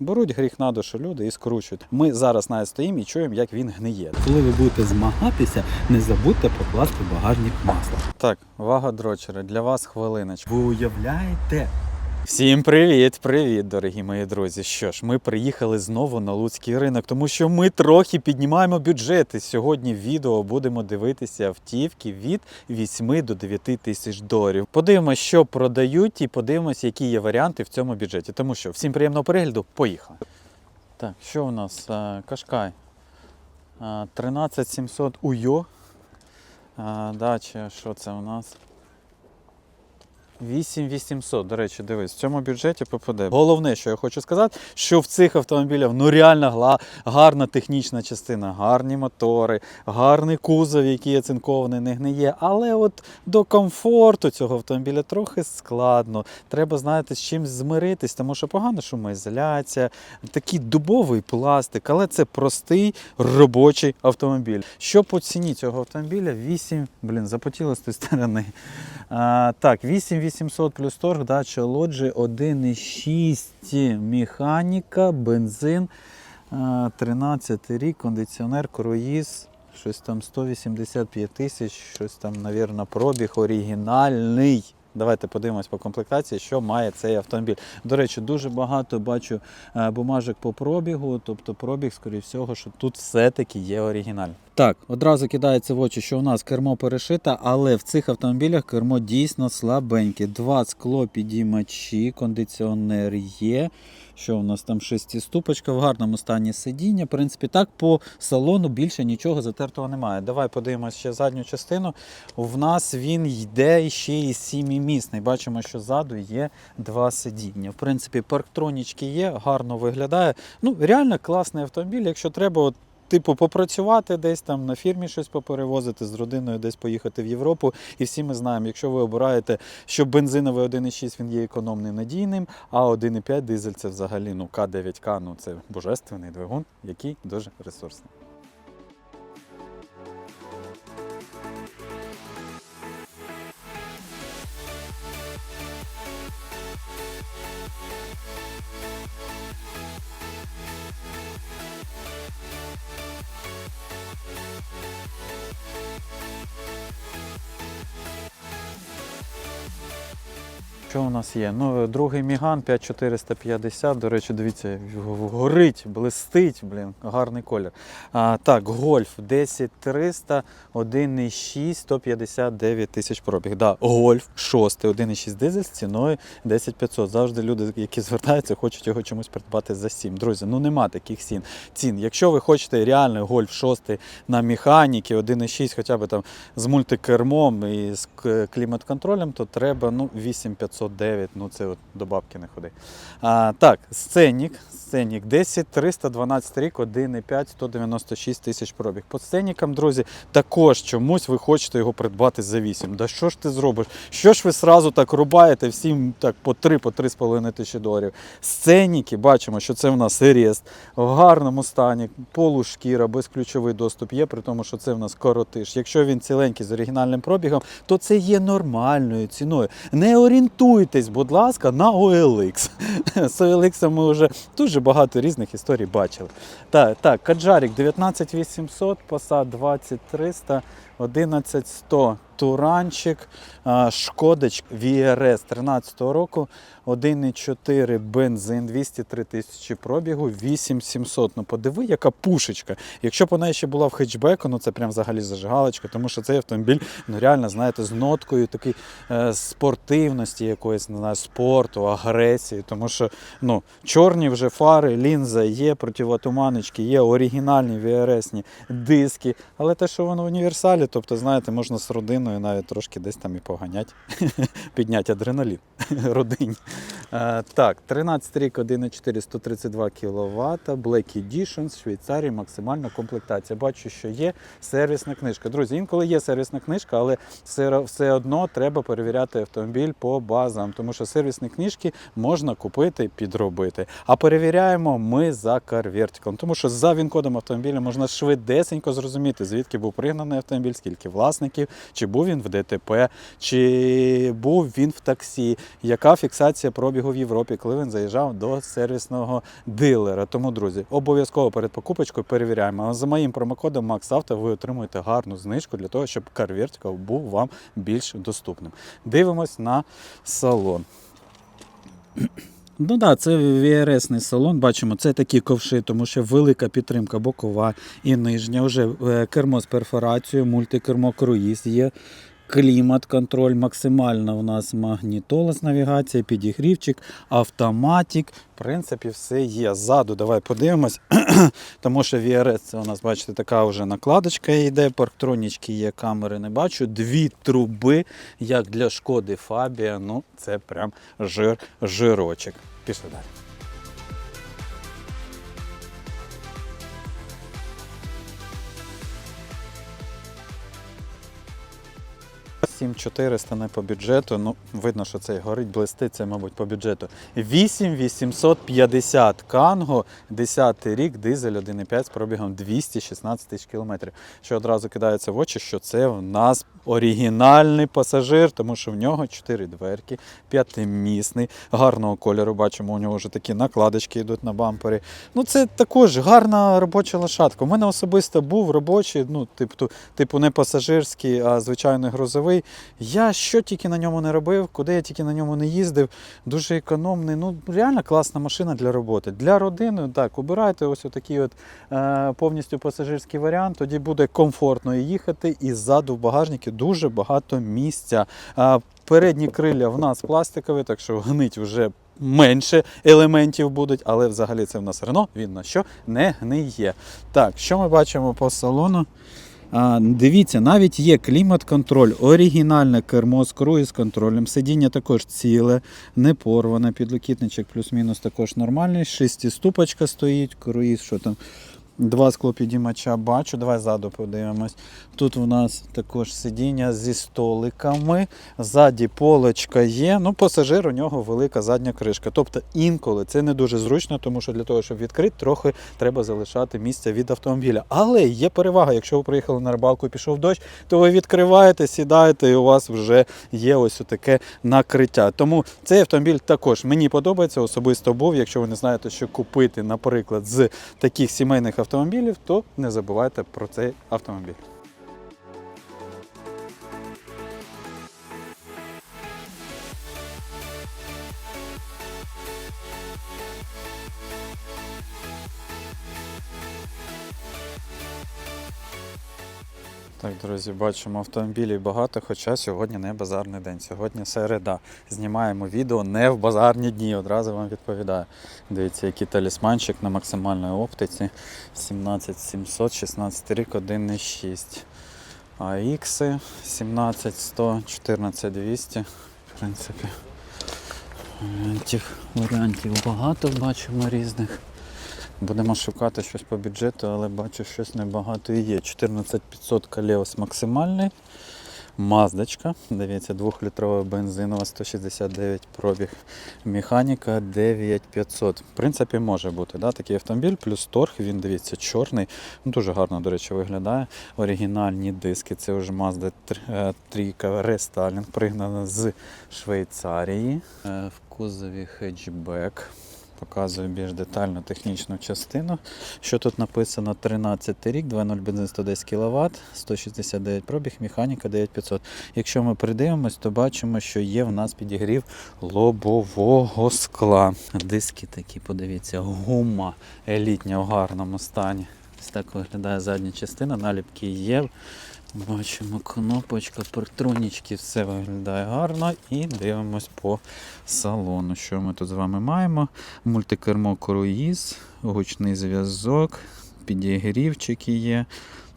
Беруть гріх на душу люди і скручують. Ми зараз навіть стоїмо і чуємо, як він гниє. Коли ви будете змагатися, не забудьте покласти багажник масла. Так, вага дрочери, для вас хвилиночку. Ви уявляєте? Всім привіт, привіт, дорогі мої друзі. Що ж, ми приїхали знову на Луцький ринок, тому що ми трохи піднімаємо бюджети. Сьогодні в відео будемо дивитися автівки від 8 до 9 тисяч доларів. Подивимося, що продають, і подивимося, які є варіанти в цьому бюджеті. Тому що всім приємного перегляду, поїхали. Так, що у нас? Кашкай. Е, 13700 УЙО. Дача, що це у нас? 8800, до речі, дивись, в цьому бюджеті попаде. Головне, що я хочу сказати, що в цих автомобілях ну реально гарна технічна частина, гарні мотори, гарний кузов, який є не гниє. Але от до комфорту цього автомобіля трохи складно. Треба, знаєте, з чимось змиритись, тому що погана шумоізоляція, такий дубовий пластик, але це простий робочий автомобіль. Що по ціні цього автомобіля? 8, блін, запотіло з тої сторони. А, так, 8800 плюс торг, дача лоджі 1,6 механіка, бензин, 13 рік, кондиціонер, круїз, щось там 185 тисяч, щось там, навірно, пробіг оригінальний. Давайте подивимось по комплектації, що має цей автомобіль. До речі, дуже багато бачу е, бумажок по пробігу, тобто пробіг, скоріше всього, що тут все-таки є оригіналь. Так, одразу кидається в очі, що у нас кермо перешите, але в цих автомобілях кермо дійсно слабеньке. Два скло підіймачі, кондиціонер є. Що у нас там шестиступочка в гарному стані сидіння. В принципі, так по салону більше нічого затертого немає. Давай подивимося ще задню частину. В нас він йде ще і сімімісний. Бачимо, що ззаду є два сидіння. В принципі, парктронічки є, гарно виглядає. Ну, реально класний автомобіль. Якщо треба, от, типу, попрацювати десь там на фірмі щось поперевозити, з родиною десь поїхати в Європу. І всі ми знаємо, якщо ви обираєте, що бензиновий 1,6 він є економним надійним, а 1,5 дизель це взагалі ну, К9К, ну це божественний двигун, який дуже ресурсний. Що у нас є? Ну, другий Міган 5450. До речі, дивіться, горить, блистить, блін, гарний колір. А, так, гольф 10300, 1,6, 159 тисяч пробіг. Да, гольф 6, 1,6 дизель з ціною 10500. Завжди люди, які звертаються, хочуть його чомусь придбати за 7. Друзі, ну нема таких цін. цін. Якщо ви хочете реальний гольф 6 на механіки, 1,6 хоча б там з мультикермом і з к- клімат-контролем, то треба ну, 8509, ну це от до бабки не ходи. А, так, сценік, сценік 10 312 рік, 1,5, 196 тисяч пробіг. По сценікам, друзі, також чомусь ви хочете його придбати за 8. Да що ж ти зробиш? Що ж ви сразу так рубаєте всім так по 3 по 3,5 тисячі доларів? Сценіки, бачимо, що це в нас рест в гарному стані, полушкіра, безключовий доступ є, при тому, що це в нас коротиш. Якщо він ціленький з оригінальним пробігом, то це є нормальною ціною. Не орієнтуйтесь, будь ласка, на OLX. З OLX ми вже дуже багато різних історій бачили. Так, так, Каджарік 19800, посад 20300, 11100, Туранчик, Шкодич VRS 13 року, 1,4 бензин, 203 тисячі пробігу, 8700. Ну подиви, яка пушечка. Якщо б вона ще була в хетчбеку, ну це прям взагалі зажигалочка, тому що цей автомобіль, ну реально, знаєте, з ноткою такої е, спортивності якоїсь, не знаю, спорту, агресії, тому що ну, чорні вже фари, лінза є, противотуманочки, є оригінальні VRS-ні диски, але те, що воно в універсалі, тобто, знаєте, можна з родиною навіть трошки десь там і поганять, підняти адреналін родині. Е, так, 13 рік, 1,4, 132 кВт, Black Edition з Швейцарії, максимальна комплектація. Бачу, що є сервісна книжка. Друзі, інколи є сервісна книжка, але все, все одно треба перевіряти автомобіль по базам, тому що сервісні книжки можна купити, підробити. А перевіряємо ми за CarVertical, тому що за він-кодом автомобіля можна швидесенько зрозуміти, звідки був пригнаний автомобіль, скільки власників, чи був він в ДТП, чи був він в таксі, яка фіксація інформація пробігу в Європі, коли він заїжджав до сервісного дилера. Тому, друзі, обов'язково перед покупочкою перевіряємо. А за моїм промокодом MaxAuto ви отримуєте гарну знижку для того, щоб Car був вам більш доступним. Дивимось на салон. Ну так, да, це VRS-ний салон. Бачимо, це такі ковши, тому що велика підтримка бокова і нижня. Вже е, кермо з перфорацією, мультикермо круїз є. Клімат, контроль, максимальна у нас магнітола з навігація, підігрівчик, автоматик. В принципі, все є. Ззаду давай подивимось, тому що VRS це у нас, бачите, така вже накладочка йде, парктронічки є, камери не бачу. Дві труби, як для шкоди Фабія. Ну, це прям жир, жирочок. Пішли далі. 7400 не по бюджету. Ну, видно, що цей горить, блистить, це, мабуть, по бюджету. 8850 Канго, 10 рік, дизель 1,5 з пробігом 216 тисяч кілометрів. Що одразу кидається в очі, що це в нас оригінальний пасажир, тому що в нього 4 дверки, п'ятимісний, гарного кольору. Бачимо, у нього вже такі накладочки йдуть на бампері. Ну, це також гарна робоча лошадка. У мене особисто був робочий, ну, типу, типу не пасажирський, а звичайний грузовий. Я що тільки на ньому не робив, куди я тільки на ньому не їздив. Дуже економний. Ну, реально класна машина для роботи. Для родини, так, обирайте ось такий от е, повністю пасажирський варіант. Тоді буде комфортно їхати. І ззаду в багажнику дуже багато місця. Е, передні крилля в нас пластикові, так що гнить вже. Менше елементів будуть, але взагалі це в нас Рено, він на що не гниє. Так, що ми бачимо по салону? Дивіться, навіть є клімат-контроль, оригінальне кермо з круїз-контролем. Сидіння також ціле, не порване, підлокітничок плюс-мінус також нормальний. Шестиступочка стоїть, круїз, що там. Два склопідіймача бачу. Давай ззаду подивимось. Тут у нас також сидіння зі столиками. Ззаді полочка є. Ну, пасажир у нього велика задня кришка. Тобто інколи це не дуже зручно, тому що для того, щоб відкрити, трохи треба залишати місце від автомобіля. Але є перевага, якщо ви приїхали на рибалку і пішов дощ, то ви відкриваєте, сідаєте, і у вас вже є ось таке накриття. Тому цей автомобіль також мені подобається, особисто був. Якщо ви не знаєте, що купити, наприклад, з таких сімейних автомобілів, то не забувайте про цей автомобіль. Так, друзі, бачимо автомобілів багато, хоча сьогодні не базарний день. Сьогодні середа. Знімаємо відео не в базарні дні, одразу вам відповідаю. Дивіться, який талісманчик на максимальній оптиці. 17700, 16 рік, 1,6. AX 17100, 14200. В принципі, варіантів, варіантів багато бачимо різних. Будемо шукати щось по бюджету, але бачу, щось небагато і є. 14500 Калеос максимальний. Маздочка, дивіться, 2-літрова бензинова 169 пробіг. Механіка 9500. В принципі, може бути да, такий автомобіль, плюс торг, він дивіться, чорний. Ну, Дуже гарно, до речі, виглядає. Оригінальні диски. Це вже Mazda 3 рестайлінг, пригнана з Швейцарії. Е, В кузові хеджбек. Показую більш детально технічну частину. Що тут написано? 13 рік, 2.0 бензин 110 кВт, 169 пробіг, механіка 9500. Якщо ми придивимось, то бачимо, що є в нас підігрів лобового скла. Диски такі, подивіться, гума елітня в гарному стані. Ось так виглядає задня частина, наліпки є. Бачимо кнопочка, партронічки, все виглядає гарно. І дивимось по салону. Що ми тут з вами маємо? Мультикермо круїз, гучний зв'язок, підігрівчики є.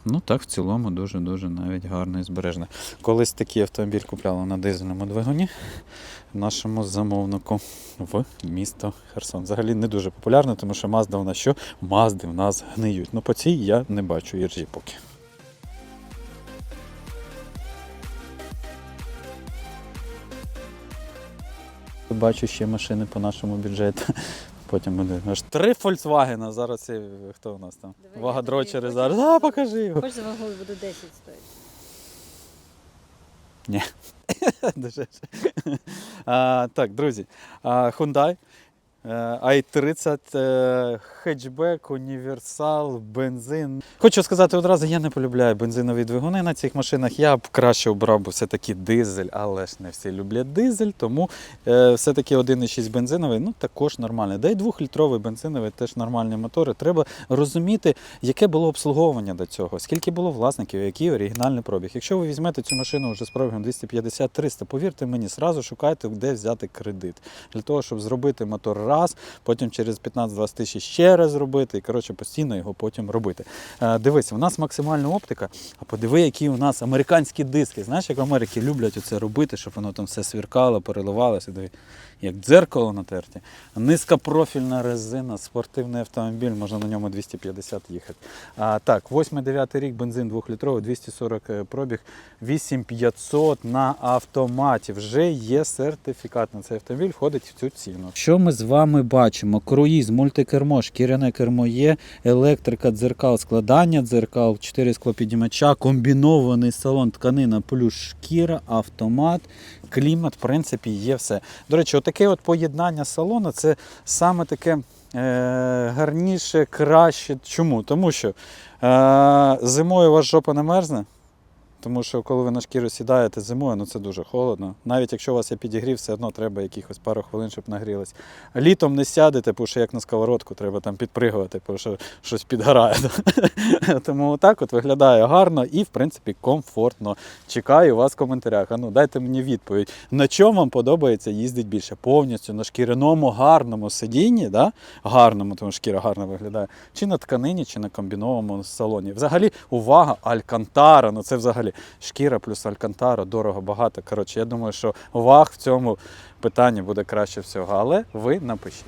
Ну так, в цілому дуже-дуже навіть гарно і збережно. Колись такий автомобіль купляли на дизельному двигуні нашому замовнику в місто Херсон. Взагалі не дуже популярно, тому що Мазда у нас що? Мазди в нас гниють. Ну по цій я не бачу іржі поки. Бачу ще машини по нашому бюджету. Потім буде аж три Volkswagen, зараз це хто у нас там? Давай дрочери. Вагадрочери зараз. А, покажи його. Хоч за вагою буду 10 стоїть. Ні. Дешевше. А, так, друзі. А, Hyundai. Е, i30 е, хетчбек, універсал, бензин. Хочу сказати одразу, я не полюбляю бензинові двигуни на цих машинах. Я б краще обрав все-таки дизель, але ж не всі люблять дизель, тому е, все-таки 1,6 бензиновий ну, також нормальний. Да й 2-літровий бензиновий теж нормальні мотори. Треба розуміти, яке було обслуговування до цього, скільки було власників, який оригінальний пробіг. Якщо ви візьмете цю машину вже з пробігом 250-300, повірте мені, зразу шукайте, де взяти кредит. Для того, щоб зробити мотор раз, потім через 15-20 тисяч ще раз робити. і коротше постійно його потім робити. Е, дивись, у нас максимальна оптика, а подиви, які у нас американські диски. Знаєш, як в Америці люблять оце робити, щоб воно там все свіркало, переливалося. Диви, як дзеркало натерті. Низькопрофільна резина, спортивний автомобіль, можна на ньому 250 їхати. А, так, 8-9 рік, бензин 2-літровий, 240 е, пробіг, 8500 на автоматі. Вже є сертифікат на цей автомобіль, входить в цю ціну. Що ми з вами бачимо? Круїз, мультикермо, шкіряне кермо є, електрика, дзеркал, складання дзеркал, 4 склопідімача, комбінований салон, тканина плюс шкіра, автомат, клімат, в принципі, є все. До речі, отаке от поєднання салону це саме таке е, гарніше, краще. Чому? Тому що е, зимою у вас жопа не мерзне. Тому що коли ви на шкіру сідаєте зимою, ну це дуже холодно. Навіть якщо у вас є підігрів, все одно треба якихось пару хвилин, щоб нагрілось. Літом не сядете, тому що як на сковородку, треба там підпригувати, тому що щось підгорає. Тому так от виглядає гарно і, в принципі, комфортно. Чекаю вас в коментарях. А дайте мені відповідь, на чому вам подобається їздити більше? Повністю на шкіряному гарному сидінні, да? гарному, тому шкіра гарно виглядає, чи на тканині, чи на комбінованому салоні. Взагалі, увага, Алькантара. Ну це взагалі шкіра плюс Алькантара, дорого, багато. Коротше, я думаю, що ваг в цьому питанні буде краще всього. Але ви напишіть.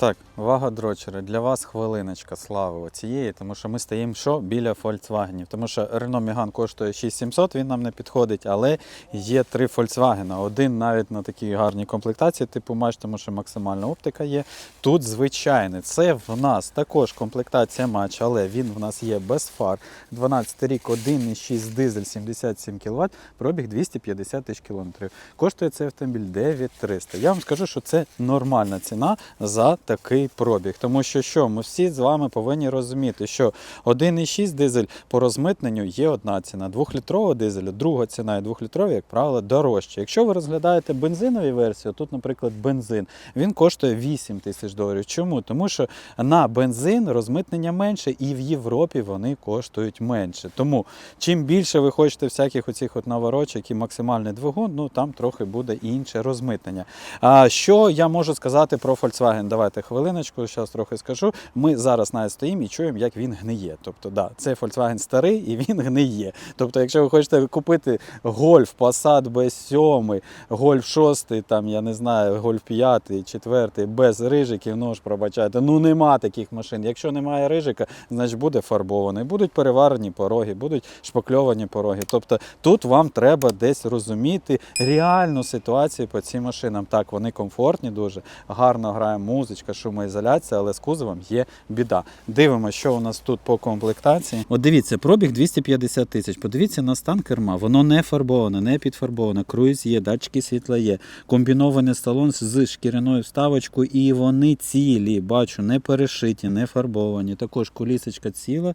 Так, вага дрочера. Для вас хвилиночка слави цієї, тому що ми стоїмо що біля Volkswagen. Тому що Renault Megane коштує 6700, він нам не підходить, але є три Volkswagen. Один навіть на такій гарній комплектації, типу маєш, тому що максимальна оптика є. Тут звичайний. Це в нас також комплектація матч, але він в нас є без фар. 12 рік, 1,6 дизель, 77 кВт, пробіг 250 тисяч кілометрів. Коштує цей автомобіль 9300. Я вам скажу, що це нормальна ціна за такий пробіг. Тому що що ми всі з вами повинні розуміти, що 1,6 дизель по розмитненню є одна ціна. 2-літрового дизеля, друга ціна і 2-літрові, як правило, дорожче. Якщо ви розглядаєте бензинові версії, тут, наприклад, бензин, він коштує 8 тисяч доларів. Чому? Тому що на бензин розмитнення менше, і в Європі вони коштують менше. Тому чим більше ви хочете всяких оцих от наворочок і максимальний двигун, ну там трохи буде інше розмитнення. А що я можу сказати про Volkswagen? Давайте хвилиночку, зараз трохи скажу. Ми зараз навіть стоїмо і чуємо, як він гниє. Тобто, да, це Volkswagen старий і він гниє. Тобто, якщо ви хочете купити Golf, Passat B7, Golf 6, там, я не знаю, Golf 5, 4, без рижиків, ну ж пробачайте, ну нема таких машин. Якщо немає рижика, значить буде фарбований. Будуть переварені пороги, будуть шпакльовані пороги. Тобто тут вам треба десь розуміти реальну ситуацію по цим машинам. Так, вони комфортні дуже, гарно грає музичка, шумоізоляція, але з кузовом є біда. Дивимося, що у нас тут по комплектації. От дивіться, пробіг 250 тисяч. Подивіться на стан керма. Воно не фарбоване, не підфарбоване. Круїз є, датчики світла є. Комбінований салон з шкіряною вставочкою, і вони цілі. Бачу, не перешиті, не фарбовані. Також колісочка ціла,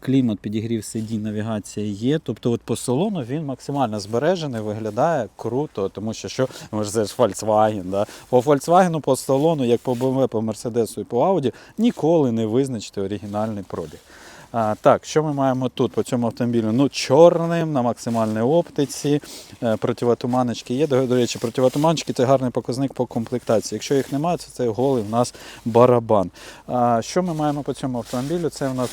клімат, підігрів сидінь, навігація є. Тобто, от по салону він максимально збережений, виглядає круто, тому що що ми ж це ж Volkswagen. Да? По Volkswagen, по салону, як по BMW, по Mercedes і по Audi, ніколи не визначити оригінальний пробіг. А, так, що ми маємо тут по цьому автомобілю? Ну, чорним на максимальній оптиці, е, противотуманочки є. До речі, противотуманочки це гарний показник по комплектації. Якщо їх немає, то це голий в нас барабан. А, що ми маємо по цьому автомобілю? Це в нас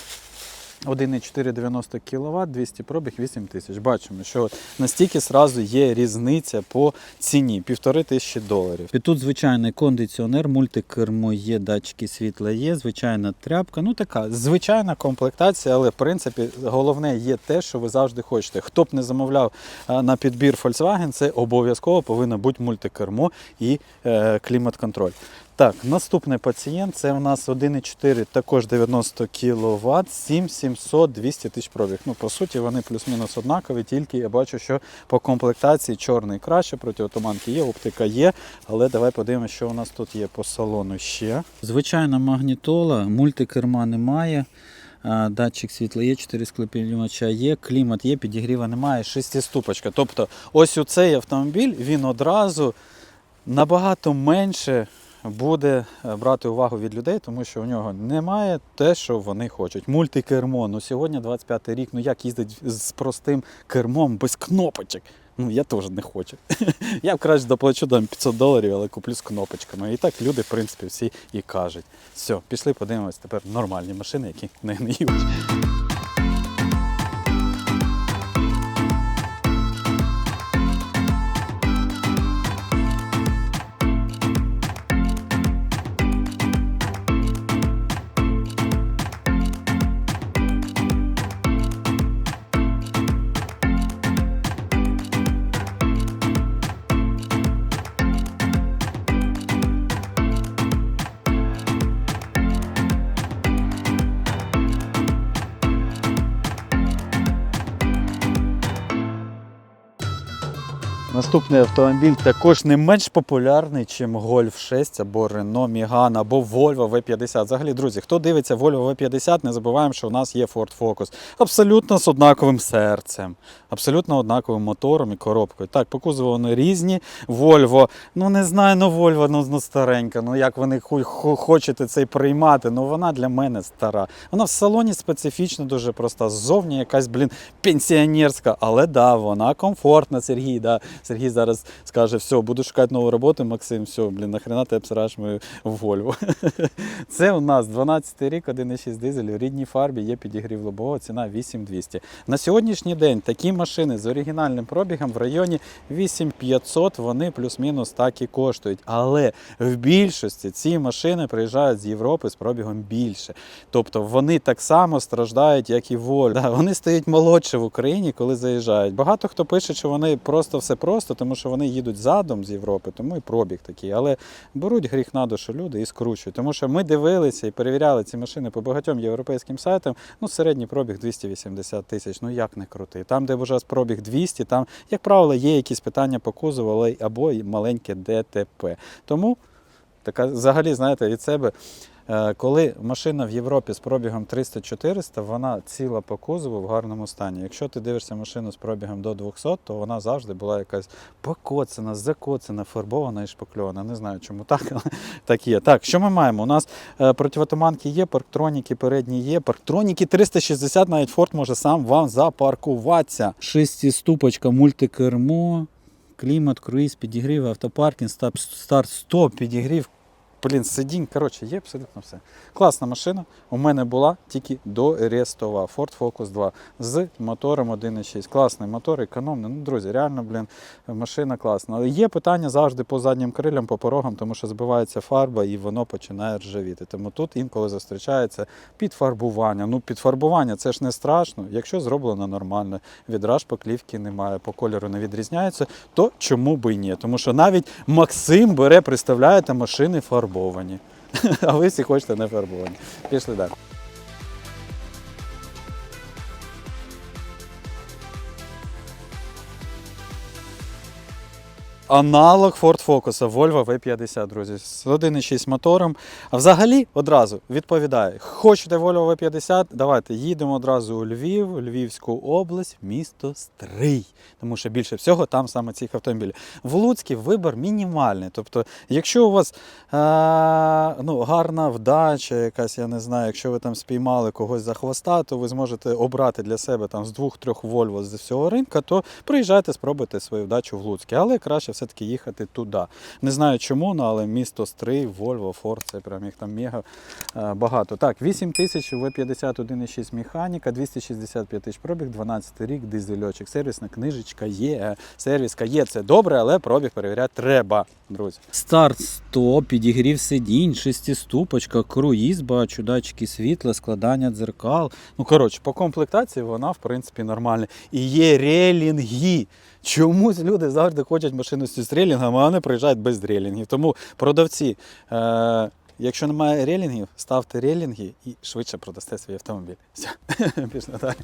1,490 кВт, 200 пробіг, 8 тисяч. Бачимо, що настільки сразу є різниця по ціні півтори тисячі доларів. І тут звичайний кондиціонер, мультикермо є, датчики світла є, звичайна тряпка. Ну така звичайна комплектація, але в принципі головне є те, що ви завжди хочете. Хто б не замовляв на підбір Volkswagen, це обов'язково повинно бути мультикермо і е, клімат-контроль. Так, наступний пацієнт це у нас 1,4, також 90 кВт, 7700, 200 тисяч пробіг. Ну, по суті, вони плюс-мінус однакові, тільки я бачу, що по комплектації чорний краще, протиотуманки є, оптика є. Але давай подивимося, що у нас тут є по салону ще. Звичайна магнітола, мультикерма немає. Датчик світла є, 4 склепінювача є, клімат є, підігріва немає, шестиступочка. Тобто, ось у цей автомобіль він одразу набагато менше буде е, брати увагу від людей, тому що у нього немає те, що вони хочуть. Мультикермо. Ну сьогодні 25 рік. Ну як їздить з простим кермом без кнопочок? Ну я теж не хочу. Я краще доплачу дам 500 доларів, але куплю з кнопочками. І так люди, в принципі, всі і кажуть. Все, пішли, подивимось тепер нормальні машини, які не гниють. Наступний автомобіль також не менш популярний, ніж Golf 6 або Renault Megane, або Volvo V50. Взагалі, друзі, хто дивиться Volvo V50, не забуваємо, що у нас є Ford Focus. Абсолютно з однаковим серцем, абсолютно однаковим мотором і коробкою. Так, по кузову вони різні. Volvo, ну не знаю, ну Volvo, ну, ну старенька. Ну як ху- хочете цей приймати, ну вона для мене стара. Вона в салоні специфічно дуже проста. Ззовні якась, блін, пенсіонерська, але да, вона комфортна, Сергій. Да. Сергій зараз скаже, все, буду шукати нову роботу, Максим, все, блін, нахрена ти обсираєш мою Вольво. Це у нас 12 рік, 1,6 дизель, у рідній фарбі, є підігрів лобового, ціна 8200. На сьогоднішній день такі машини з оригінальним пробігом в районі 8500, вони плюс-мінус так і коштують. Але в більшості ці машини приїжджають з Європи з пробігом більше. Тобто вони так само страждають, як і Воль. Вони стають молодше в Україні, коли заїжджають. Багато хто пише, що вони просто все просто, тому що вони їдуть задом з Європи, тому і пробіг такий. Але беруть гріх на душу люди і скручують. Тому що ми дивилися і перевіряли ці машини по багатьом європейським сайтам. Ну, середній пробіг 280 тисяч. Ну як не крути. Там, де вже пробіг 200, там, як правило, є якісь питання по кузову, або маленьке ДТП. Тому така взагалі, знаєте, від себе. Е, Коли машина в Європі з пробігом 300-400, вона ціла по кузову в гарному стані. Якщо ти дивишся машину з пробігом до 200, то вона завжди була якась покоцана, закоцана, фарбована і шпакльована. Не знаю, чому так, але так є. Так, що ми маємо? У нас е, противотуманки є, парктроніки передні є. Парктроніки 360, навіть Ford може сам вам запаркуватися. Шестиступочка, мультикермо, клімат, круїз, підігрів, автопаркінг, старт, старт, стоп, підігрів. Блін, сидінь, коротше, є абсолютно все. Класна машина. У мене була тільки до Рестова Ford Focus 2 з мотором 1.6. Класний мотор, економний. Ну, друзі, реально, блін, машина класна. Але є питання завжди по заднім крилям, по порогам, тому що збивається фарба і воно починає ржавіти. Тому тут інколи зустрічається підфарбування. Ну, підфарбування це ж не страшно, якщо зроблено нормально, відраж поклівки немає, по кольору не відрізняється, то чому би і ні? Тому що навіть Максим бере, представляєте, машини фарбовані. А ви всі хочете не фарбовані. Пішли далі. Аналог Ford Focus Volvo V50, друзі, з 1.6 мотором. А взагалі одразу відповідає: хочете Volvo V50, давайте їдемо одразу у Львів, Львівську область, місто Стрий. Тому що більше всього там саме цих автомобілів. В Луцькій вибір мінімальний. Тобто, якщо у вас а, ну, гарна вдача, якась, я не знаю, якщо ви там спіймали когось за хвоста, то ви зможете обрати для себе там з двох-трьох Volvo з всього ринку, то приїжджайте, спробуйте свою вдачу в Луцьке. Але краще все-таки їхати туди. Не знаю чому, ну, але місто Стрий, Volvo, Ford, це прям їх там мега е, багато. Так, 8 тисяч В50 1,6 механіка, 265 тисяч пробіг, 12 рік, дизельочок, сервісна книжечка є, е, сервіска є, це добре, але пробіг перевіряти треба, друзі. Старт 100, підігрів сидінь, шестиступочка, круїз, бачу, датчики світла, складання дзеркал. Ну, коротше, по комплектації вона, в принципі, нормальна. І є релінги. Чомусь люди завжди хочуть машину з релінгами, а вони приїжджають без релінгів. Тому продавці, е- якщо немає релінгів, ставте релінги і швидше продасте свій автомобіль. Все, пішли далі.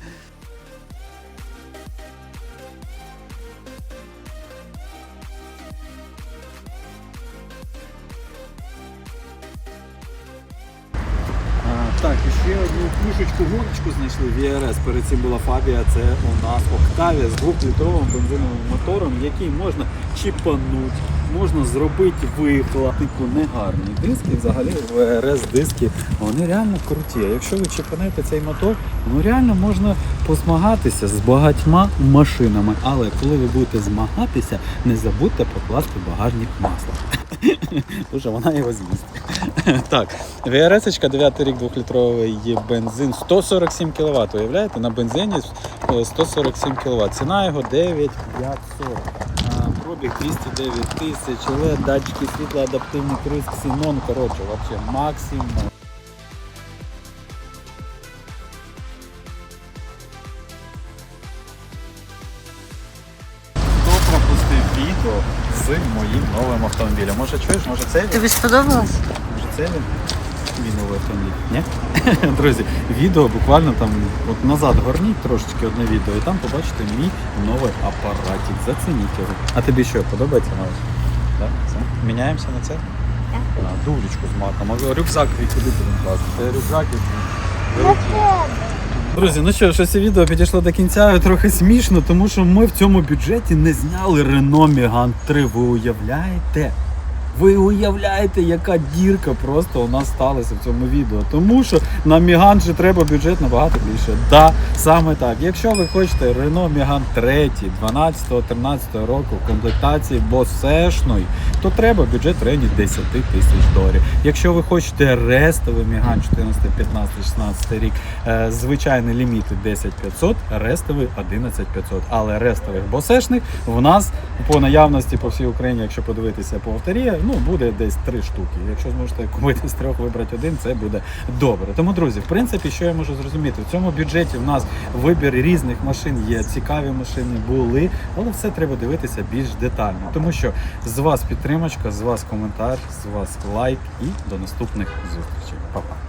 Так, і ще одну пушечку гоночку знайшли в ЄРС. Перед цим була Фабія, це у нас Октавія з 2-літровим бензиновим мотором, який можна чіпануть, можна зробити вихлоп. Типу негарні диски, взагалі в ВРС диски, вони реально круті. А якщо ви чіпанете цей мотор, ну реально можна позмагатися з багатьма машинами. Але коли ви будете змагатися, не забудьте покласти багажник масла. Що вона його з'їсть. так, ВРС 9 рік 2-літровий є бензин 147 кВт. Уявляєте, на бензині е, 147 кВт. Ціна його 9540. А, Пробіг 209 тисяч, але датчики світла, адаптивний криск, ксенон, коротше, вообще максимум. З моїм новим автомобілем? Може чуєш, може це він? Тобі сподобалось? Може це він? Мій новий автомобіль. Ні? Друзі, відео буквально там от назад горніть трошечки одне відео, і там побачите мій новий апаратик. Зацініть його. А тобі що, подобається новий? Так? Все? Міняємося на це? Так. Дулечку з маком. А рюкзак твій куди будемо класти? Це рюкзак і великий. Друзі, ну що, щось відео підійшло до кінця, трохи смішно, тому що ми в цьому бюджеті не зняли Renault Megane 3. Ви уявляєте? Ви уявляєте, яка дірка просто у нас сталася в цьому відео. Тому що на Megane же треба бюджет набагато більше. Да, саме так. Якщо ви хочете Renault Megane 3 12-13 року в комплектації босешної, то треба бюджет в районі 10 тисяч доларів. Якщо ви хочете рестовий Megane 14, 15, 16 рік, е, звичайний ліміт 10 500, рестовий 11 500. Але рестових босешних в нас по наявності по всій Україні, якщо подивитися по авторі, ну буде десь три штуки. Якщо зможете купити з трьох вибрати один, це буде добре. Тому, друзі, в принципі, що я можу зрозуміти, в цьому бюджеті в нас вибір різних машин є, цікаві машини були, але все треба дивитися більш детально. Тому що з вас підтримочка, з вас коментар, з вас лайк і до наступних зустрічей. Па-па.